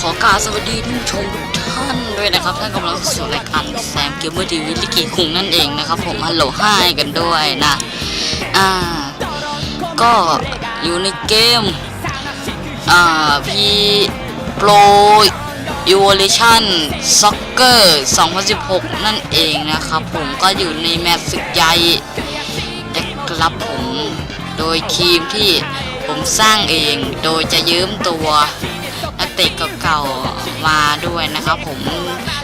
ขอกราบสวัสดีท่านชมทุกท่านด้วยนะครับท่านกำลังสู่รายการแซมเกมเมอร์ทีวีลิกิคุงนั่นเองนะครับผมฮัลโหลไฮกันด้วยนะอ่าก็อยู่ในเกมอ่าพีโปรยูวอลชันซ็อกเกอร์2016 นั่นเองนะครับผมก็อยู่ในแมตช์ศึกใหญ่นะครับผมโดยทีมที่ผมสร้างเองโดยจะยืมตัว นักเตะเก่าๆมาด้วยนะครับผม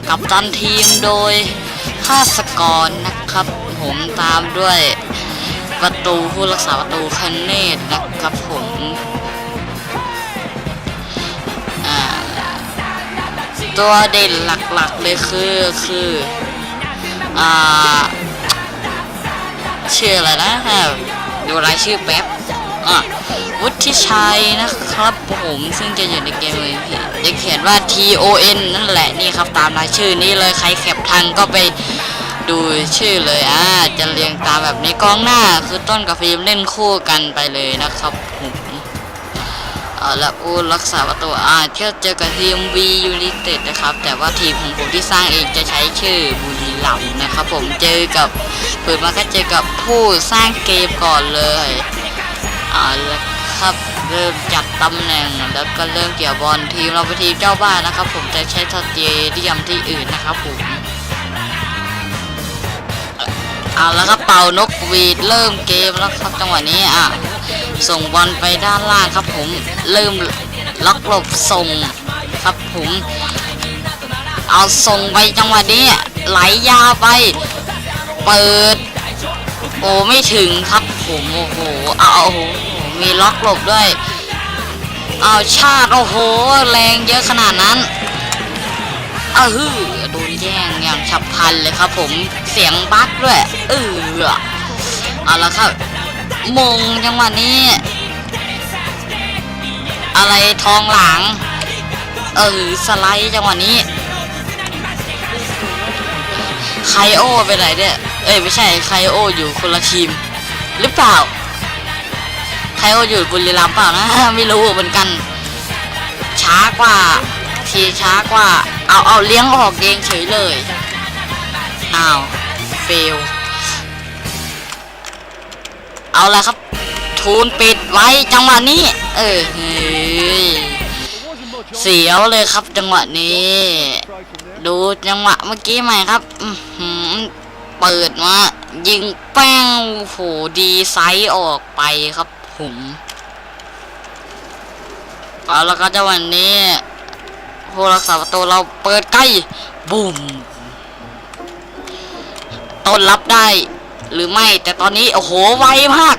กับตันทีมโดยฆาสกรนะครับ ผมตามด้วยประตูผู้รักษาประตูคันเนตนะครับผมตัวเด่นหลักๆเลยคือคืออ่าชื่ออะไรนะดูรายชื่อแป๊บอะ วุฒิชัยนะครับผมซึ่งจะอยู่ในเกมเลยจะเขียนว่า T O N นั่นแหละนี่ครับตามรายชื่อนี้เลยใครแคปทันก็ไปดูชื่อเลยอ่าจะเรียงตามแบบนี้กองหน้าคือต้นกับฟิล์มเล่นคู่กันไปเลยนะครับผมเอาละอูรักษาประตูอ่าเที่ยวเจอกับทีม V United นะครับ แต่ว่าทีมของผมที่สร้างเองจะใช้ชื่อบุรีรัมนะครับผมเจอกับเปิดมาก็เจอกับผู้สร้างเกมก่อนเลยอ่าแล้ว ครับเริ่มจัดตำแหน่งแล้วก็เริ่มเกี่ยวบอลทีมเราเป็นทีมเจ้าบ้านนะครับ ผมจะใช้สเตเดียมที่อื่นนะครับผมเอาแล้วครับเป่านกหวีดเริ่มเกมแล้วครับจังหวะนี้อะส่งบอลไปด้านล่างครับผมเริ่มล็อกหลบส่งครับผมเอาส่งไปจังหวะนี้ไหลยาวไปเปิดโอ้ไม่ถึงครับผมโอ้โหเอาโอ้โห มีล็อกหลบด้วย เอาชาติ โอ้โห แรงเยอะขนาดนั้นเออฮือโดนแย่งอย่างฉับพลันเลยครับผมเสียงบั๊กด้วยเออเอาละครับ มงจังหวะนี้ อะไรทองหลัง เออสไลด์จังหวะนี้ไคโอไปไหนเนี่ย เอ้ยไม่ใช่ไคโออยู่คนละทีม หรือเปล่า ไคโออยู่บุรีรัมย์เปล่านะ ไม่รู้เหมือนกัน ช้ากว่า ทีช้ากว่า เอาเอาเลี้ยงออกเองเฉยเลยอ้าวเฟลเอาละครับ ทูนปิดไว้จังหวะนี้ เออเฮ้ยเสียวเลยครับจังหวะนี้ ดูจังหวะเมื่อกี้ใหม่ครับเปิดมายิงแป้งโหดีไซส์ออกไปครับ ผมเอาแล้วก็จังหวะนี้ผู้รักษาประตูเราเปิดใกล้บุ่มต้นรับได้ หรือไม่แต่ตอนนี้ โอ้โห ไวมาก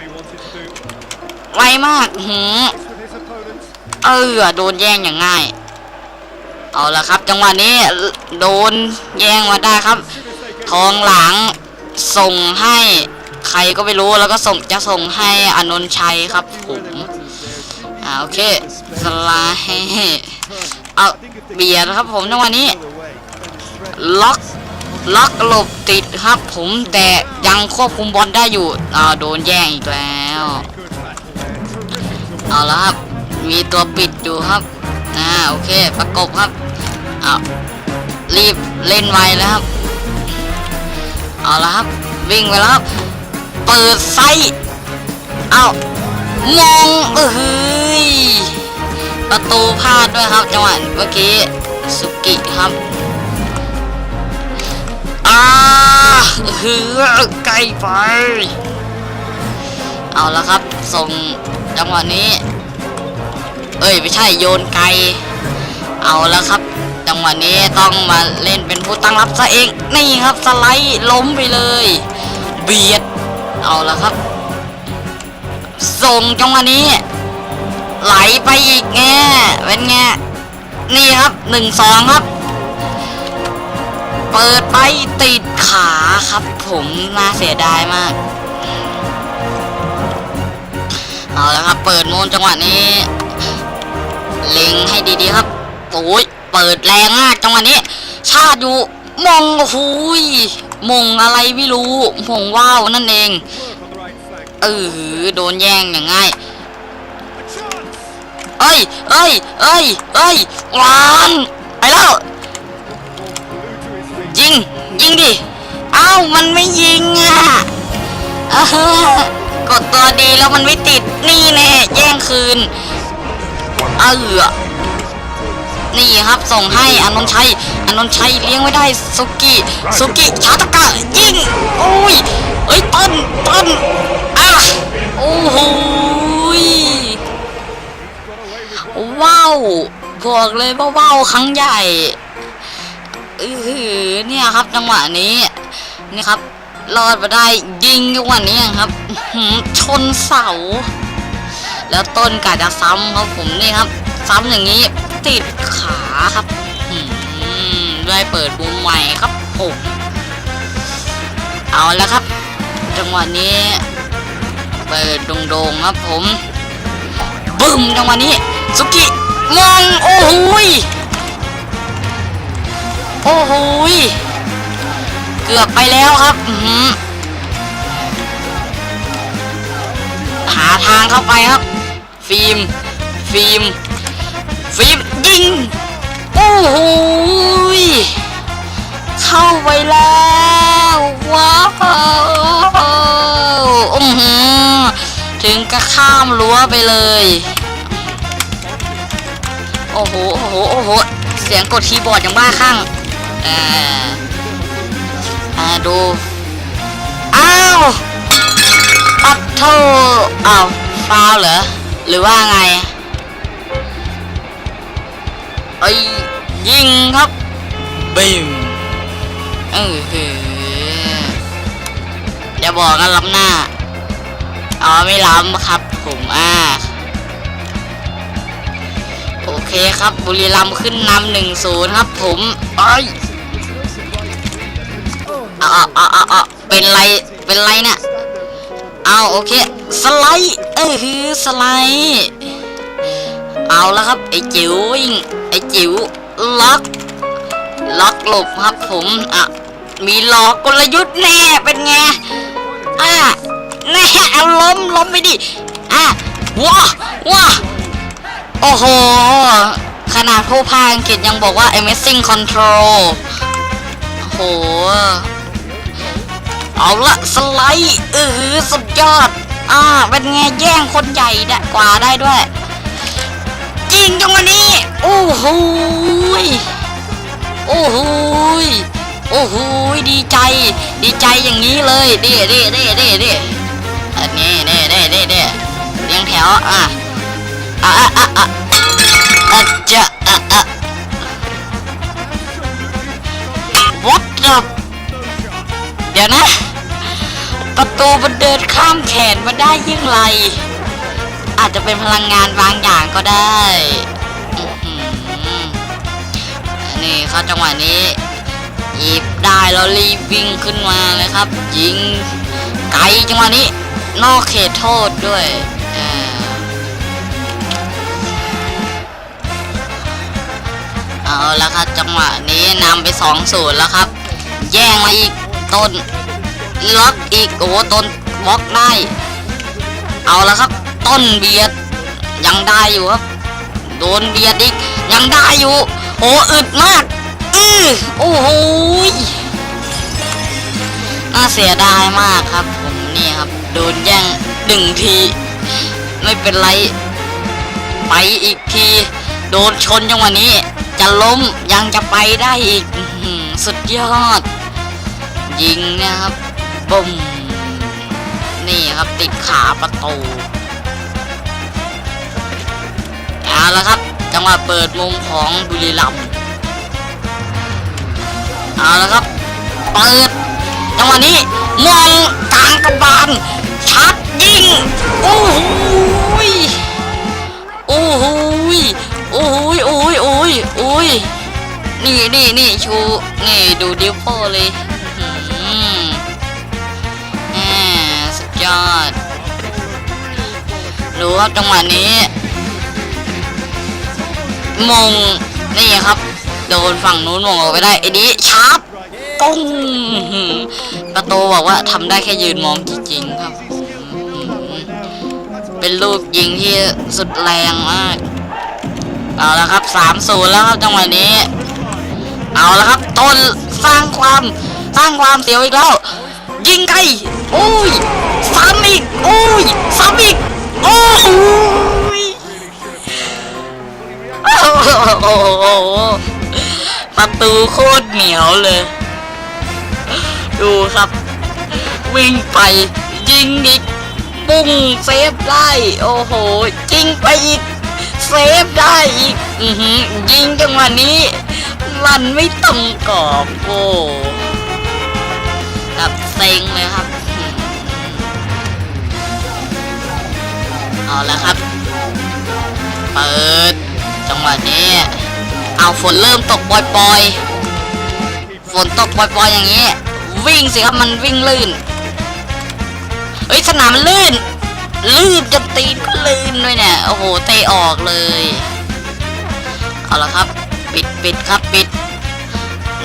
ไวมากหือเออโดนแย่งอย่างง่าย เอาละครับ จังหวะนี้โดนแย่งมาได้ครับ ทองหลังส่งให้ ใครก็ไม่รู้แล้วก็ส่งจะส่งให้อนนชัยครับผมอ่าโอเคสไลด์เอาเบียดครับผมจังหวะนี้ ล็อกล็อกหลบติดครับผมแต่ยังควบคุมบอลได้อยู่อ่าโดนแย่งอีกแล้วเอาละครับมีตัวปิดอยู่ครับอ่าโอเคประกบครับเอารีบเล่นไวแล้วครับเอาละครับวิ่งไปแล้วครับ เปิดไซส์เอามองเฮ้ยประตูพลาดด้วยครับจังหวะเมื่อกี้สุกิครับอ่าเฮือใกลไป เอาละครับ ส่งจังหวะนี้ เอ้ย ไม่ใช่โยนไกล เอาล้วครับ จังหวะนี้ต้องมาเล่นเป็นผู้ตั้งรับซะเอง นี่ครับสไลด์ล้มไปเลย เบียด เอาล้วครับ ส่งจังหวะนี้ ไหลไปอีกแง่เป็นไงนี่ครับหนึ่งสองครับ เปิดไปติดขาครับ ผมน่าเสียดายมาก เอาล้วครับ เปิดมูลจังหวะนี้ เล็งให้ดีๆครับโอ้ยเปิดแรงมากจังหวะนี้ ชาติอยู่ มงโอ้โหยมงอะไรไม่รู้มงว่าวนั่นเอง เออโดนแย่งอย่างง่ายเอ้ยเอ้ยเอ้ยเอ้ยหวานไปแล้วยิงยิงดิเอ้ามันไม่ยิงอะกดตัวดีแล้วมันไม่ติดนี่แน่แย่งคืนเออ นี่ครับส่งให้อานนท์ชัยอานนท์ชัยเลี้ยงไว้ได้สุกิสุกิชาตกะยิงโอ้ยเอ้ยต้นต้นอะโอ้โหว้าวบอกเลยว่าว้าวครั้งใหญ่เออเนี่ยครับจังหวะนี้นี่ครับรอดมาได้ยิงจังหวะนี้ครับชนเสา แล้วต้นกาจะซ้ำครับผมนี่ครับ ซ้ำอย่างนี้ ติดขาครับด้วยเปิดมุมใหม่ครับผมเอาแล้วครับ จังหวะนี้ เปิดโด่งๆครับผมบึ้มจังหวะนี้สุกิมองโอ้โหยโอ้โหยเกือบไปแล้วครับอื้อหือหาทางเข้าไปครับ ฟิล์มฟิล์มฟิล์ม ยิง โอ้โหเข้าไปแล้วว้าวอือหือถึงก็ข้ามรั้วไปเลย โอ้โห โอ้โห โอ้โห เสียงกดคีย์บอร์ดอย่างบ้าคลั่งอ่าอ่าดู อ้าวปัดโทอ้าวฟาวเหรอ หรือว่าไง อ้ยยิงครับบิมเออหืออย่าบอกนะล้ำหน้าอ๋อไม่ล้ำครับ ผมอ่าโอเคครับบุรีรัมย์ขึ้นนำหนึ่งศูนย์ครับ ผมเอ้ยเอาเอาเอาเอาเอาเป็นไรเป็นไรเนี่ยเอาโอเค สไลด์เออคือสไลด์ เอาแล้วครับ ไอ้จิ๋ววิ่งไอ้จิ๋วล็อก ล็อกหลบครับผมอะมีหลอกกลยุทธ์แน่เป็นไงอะแน่เอาล้มล้มไปดิอะว้าว้าโอ้โห ขนาดผู้พาอังกฤษยังบอกว่า amazing control โอ้โหเอาละสไลด์เออสุดยอด อ่า เป็นไงแย่งคนใหญ่ได้กว่าได้ด้วย ยิงจังวันนี้ โอ้โหโอ้โหโอ้โหยดีใจ ดีใจอย่างนี้เลยเด้เด้เด้เด้เด้อันนี้เด้เด้เด้เด้เรียงแถวอะอะอะอะอะอะจะอะอะ What the เดี๋ยวนะ ประตูมันเดินข้ามแขนมาได้ยังไง อาจจะเป็นพลังงานบางอย่างก็ได้นี่ครับจังหวะนี้หยิบได้แล้วรีบวิ่งขึ้นมาเลยครับ ยิงไกลจังหวะนี้ นอกเขตโทษด้วยเอาแล้วครับจังหวะนี้นำไปสองศูนย์แล้วครับ แย่งมาอีกต้นล็อกอีกโอ้ต้นบล็อกได้ เอาแล้วครับ ต้นเบียดยังได้อยู่ครับ โดนเบียดอีกยังได้อยู่ โอ้อึดมากอือโอ้โหยน่าเสียดายมากครับ ผมนี่ครับ โดนแย่งหนึ่งที ไม่เป็นไร ไปอีกที โดนชนจังหวะนี้ จะล้มยังจะไปได้อีกสุดยอด ยิงนะครับบุ้มนี่ครับติดขาประตู ละครับ จังหวะเปิดมุมของบุรีรัมเอาละครับ เปิด จังหวะนี้มองกลางกระบาลชัดยิง โอ้โหยโอ้โหยโอ้โหยโอ้ยโอ้ยโอ้ยนี่นี่นี่ชูนี่ดูดิวโปเลยอื้อหือแหมสุดยอดรู้ครับจังหวะนี้ มงนี่ครับ โดนฝั่งนู้นมงออกไปได้ไอ้นี้ชาร์ปปุ้งประตูบอกว่าทำได้แค่ยืนมองจริงๆครับ เป็นลูกยิงที่สุดแรงมาก เอาละครับสามศูนย์แล้วครับจังหวะนี้ เอาละครับต้นสร้างความสร้างความเสียวอีกแล้ว ยิงไกลโอ้ยซ้ำอีก โอ้ยซ้ำอีก โอ้ โอ้โหประตูโคตรเหนียวเลย ดูครับ วิ่งไป ยิงอีก ปุ้งเซฟได้ โอ้โหยิงไปอีก เซฟได้อีก อือหือยิงจังหวะนี้มันไม่ตรงกรอบโอ้แบบเซ็งเลยครับ เอาละครับ เปิด จังหวะนี้ เอาฝนเริ่มตกปล่อยๆ ฝนตกปล่อยๆอย่างนี้ วิ่งสิครับมันวิ่งลื่น เฮ้ยสนามมันลื่น ลื่นจนตีนก็ลื่นด้วยเนี่ย โอ้โหเตะออกเลย เอาละครับ ปิดปิดครับปิด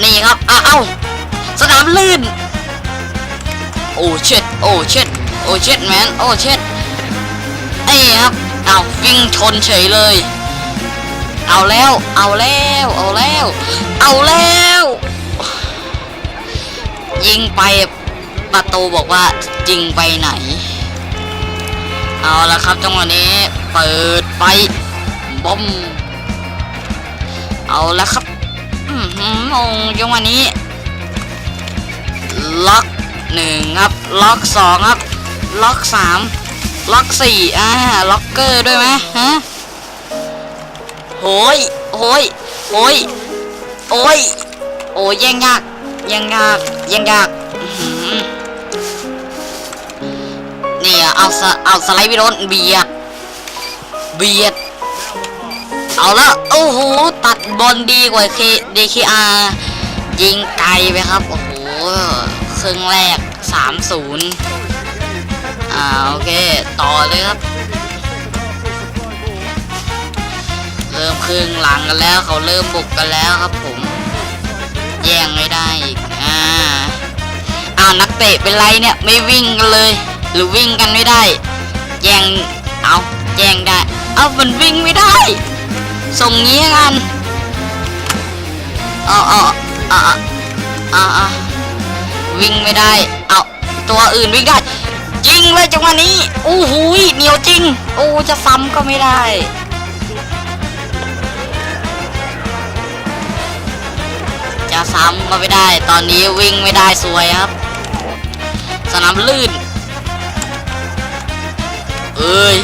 นี่ครับอ้าวเอาสนามลื่น โอ้เช็ดโอ้เช็ดโอ้เช็ดแมนโอ้เช็ดไอ้ครับเอาวิ่งชนเฉยเลย เอาแล้ว เอาแล้ว เอาแล้ว เอาแล้ว ยิงไปประตูบอกว่ายิงไปไหน เอาละครับจังหวะนี้เปิดไปบอมเอาละครับอือหือมงจังหวะนี้ ล็อกหนึ่งครับ ล็อกสองครับ ล็อกสามล็อกสี่อ่าล็อกเกอร์ด้วยไหมฮะ โหยโหยโหยโอ้ย โอ้ยแย่งยากแย่งยากแย่งยากนี่เอาสเอาสไลด์ไปโดนเบียด เบียด เอาละโอ้โห ตัดบอลดีกว่าเคดีคอายิงไกลไปครับ โอ้โห ครึ่งแรก 3-0อ่า โอเค ต่อเลยครับ ริ่มครึ่งหลังกันแล้วเขาเริ่มบุกกันแล้วครับผม แย่งไม่ได้อีกอ่าอ้าวนักเตะเป็นไรเนี่ยไม่วิ่งกันเลย หรือวิ่งกันไม่ได้ แย่งเอาแย่งได้ เอามันวิ่งไม่ได้ ส่งงี้กันเอาเอาเอาเอาเอาวิ่งไม่ได้ เอาตัวอื่นวิ่งได้ยิงเลยจังหวะนี้โอ้โหยเหนียวจริง โอ้จะซ้ำก็ไม่ได้ ซ้ำก็ไม่ได้ ตอนนี้วิ่งไม่ได้สวยครับ สนามลื่น เอ้ย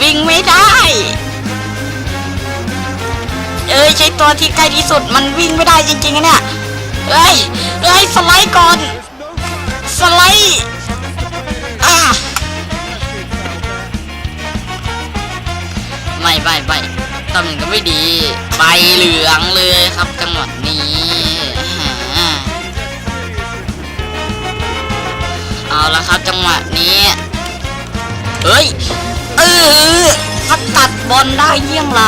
วิ่งไม่ได้ เอ้ยใช้ตัวที่ใกล้ที่สุดมันวิ่งไม่ได้จริงๆอะเนี่ย เอ้ย เอ้ยสไลด์ก่อน สไลด์อะไม่ไม่ไม่ตำแหน่งก็ไม่ดีไปเหลืองเลยครับจังหวะนี้ เอาละครับจังหวะนี้เอ้ยเออพัดตัดบอลได้เยี่ยงไร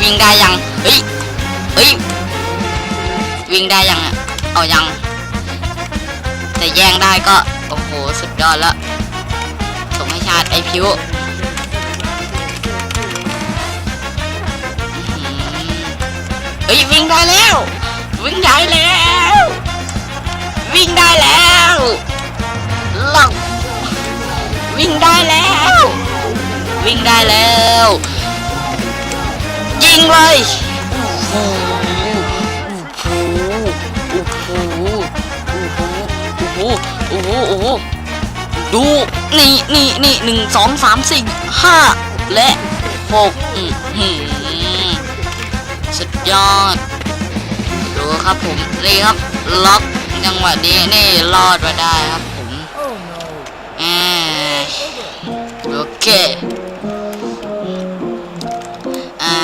วิ่งได้ยังเฮ้ยเฮ้ยวิ่งได้ยังเอายัง แต่แย่งได้ก็โอ้โหสุดยอดแล้วส่งให้ชาติไอพิวอื้อหือเฮ้ยวิ่งได้แล้ว วิ่งได้แล้ว วิ่งได้แล้วหลอกวิ่งได้แล้ว วิ่งได้แล้วยิงเลยโอ้โหโอ้โหโอ้โหโอ้โหโอ้โหโอ้โหดูนี่นี่นี่หนึ่งสองสามสี่ห้าและหกสุดยอดดูครับผมนี่ครับล็อก จังหวะนี้นี่รอดมาได้ครับผมอ่าโอเคอ่า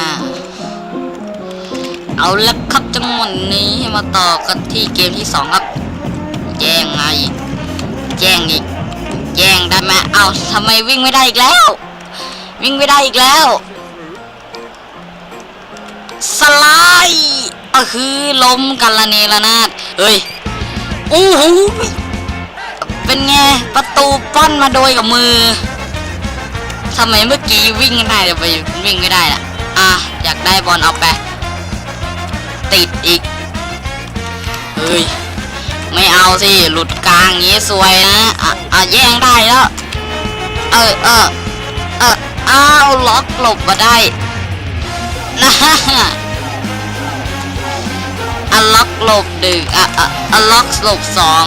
เอาละครับจังหวะนี้มาต่อกันที่เกมที่สองครับแย่งไงแย่งอีกแย่งได้ไหมเอาทำไมวิ่งไม่ได้อีกแล้ว วิ่งไม่ได้อีกแล้วสไลด์ก็คือล้มกันละเนระนาดเฮ้ย โอ้โหเป็นไง ประตูป้อนมาโดยกับมือทำไมเมื่อกี้วิ่งได้แต่ไปวิ่งไม่ได้ล่ะ อะ อยากได้บอลเอาไป ติดอีก เฮ้ย ไม่เอาสิ หลุดกลางอย่างงี้ซวยนะ อะอะแย่งได้แล้ว เออเออเอออ้าว ล็อกหลบมาได้นะฮะ อันล็อกหลบหนึ่งอะอะอันล็อกหลบสอง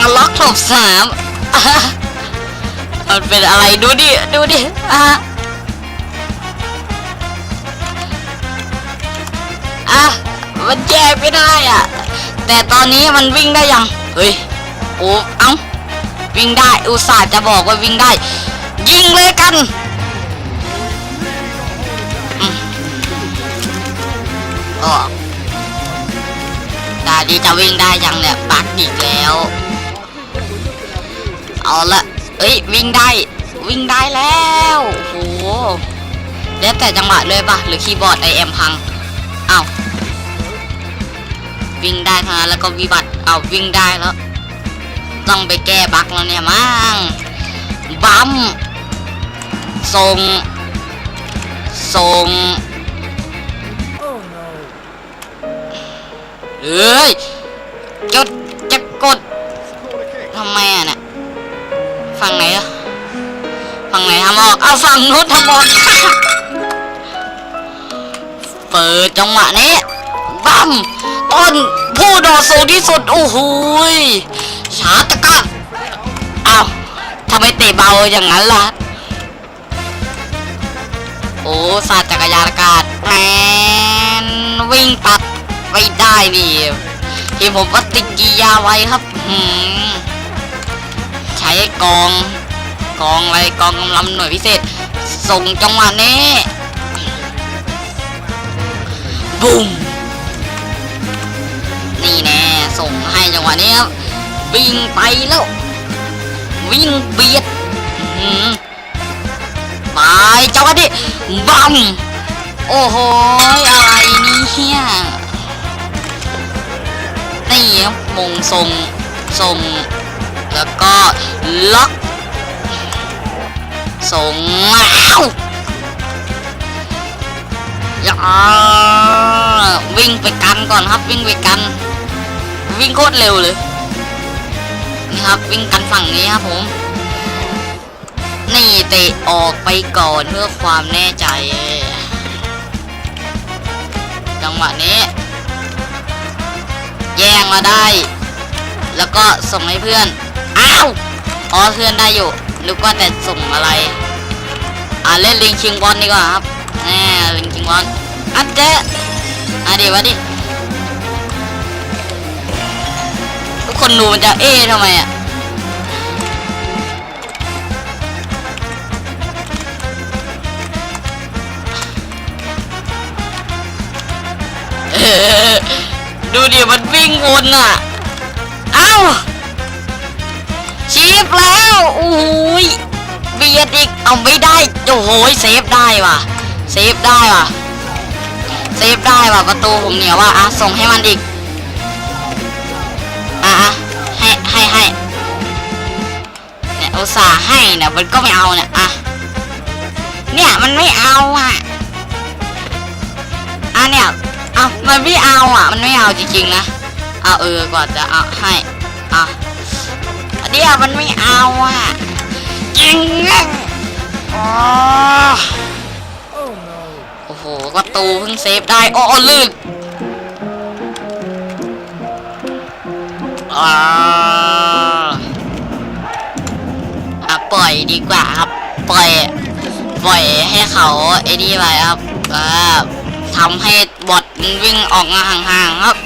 อันล็อกหลบสามมันเป็นอะไรดูดิ ดูดิอะอะมันแยกไม่ได้อะ แต่ตอนนี้มันวิ่งได้ยัง เฮ้ย โอ้ เอ้า วิ่งได้ อุตส่าห์จะบอกว่าวิ่งได้ ยิงเลยกัน ออกดาดีจะวิ่งได้ยังเนี่ยบักอีกแล้ว เอาละเอ้ยวิ่งได้วิ่งได้แล้วโหแล้วแต่จังหวะเลยปะหรือคีย์บอร์ดไอเอ็มพังเอาวิ่งได้เท่านั้นแล้วก็วิบัติเอาวิ่งได้แล้ว ต้องไปแก้บั๊กแล้วเนี่ยมั้งบัมส่งส่ง เอ้ยจดจะกดทำไมอะเนี่ยฝั่งไหนอะฝั่งไหนทำออก เอาฝั่งนู้นทำออก เปิดจังหวะนี้บัมต้นผู้โดดสูงที่สุด โอ้โหยชาตะกร้าอ้าทำไมเตะเบาอย่างนั้นล่ะ โอ้สาดจักรยาน ไม่ด้ดิเห็นผมว่าติดกียาไว้ครับหืมใช้กองกองอะไรกองกำลังหน่วยพิเศษ ส่งจังหวะนี้บุ้มนี่แน่ส่งให้จังหวะนี้ครับวิ่งไปแล้ว วิ่งเบียดไปจังหวะนี้บัมโอ้โหอะไรนี่ย นี่ครับมงทรงทรงแล้วก็ล็อกส่งอ้าวอย่าวิ่งไปกันก่อนครับวิ่งไปกัน วิ่งโคตรเร็วเลย นี่ครับวิ่งกันฝั่งนี้ครับผม นี่เตะออกไปก่อนเพื่อความแน่ใจ จังหวะนี้ แย่งมาได้ แล้วก็ส่งให้เพื่อน อ้าว อ๋อเพื่อนได้อยู่นึกว่าแต่ส่งอะไร อ่าเล่นลิงชิงบอลดีกว่าครับแน่ลิงชิงบอลอันเจ๊อะดีวะดิ ทุกคนดูมันจะเอ๊ะทำไมอะ ดูดิมันวิ่งวนอะ เอ้าชีฟแล้วโอ้ยเบียดอีกเอาไม่ได้โอ้โหเซฟได้ว่ะเซฟได้ว่ะเซฟได้ว่ะประตูผมเหนียวว่ะอะส่งให้มันอีกอะอะให้ให้ให้เนี่ยอุตส่าห์ให้เนี่ยมันก็ไม่เอาเนี่ยอะเนี่ยมันไม่เอาอะอะเนี่ย เอามันไม่เอาอะ มันไม่เอาจริงๆนะ เอาเออกว่าจะเอาให้อะเดี๋ยวมันไม่เอาอะจริงอะอ๋อโอ้โหประตูเพิ่งเซฟได้โอ้ลื่นอ่าปล่อยดีกว่าครับ ปล่อย ปล่อยให้เขาไอ้นี่ไปครับอ่า ทำให้บอทวิ่งออกมาห่างๆครับ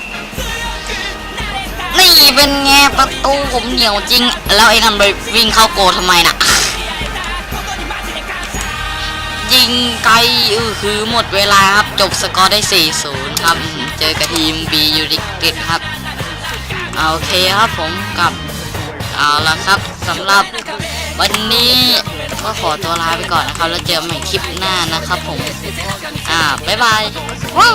นี่เป็นไงประตูผมเหนียวจริง แล้วไอ้นั่นไปวิ่งเข้าโกทำไมน่ะ ยิงไกลเออคือหมดเวลาครับ จบสกอร์ได้ 4-0 ครับ เจอกับทีม B ยูริกิตครับโอเคครับผมกับเอาละครับสำหรับวันนี้ ก็ขอตัวลาไปก่อนนะครับ แล้วเจอกันใหม่คลิปหน้านะครับผม อ่า บ๊ายบายว้าว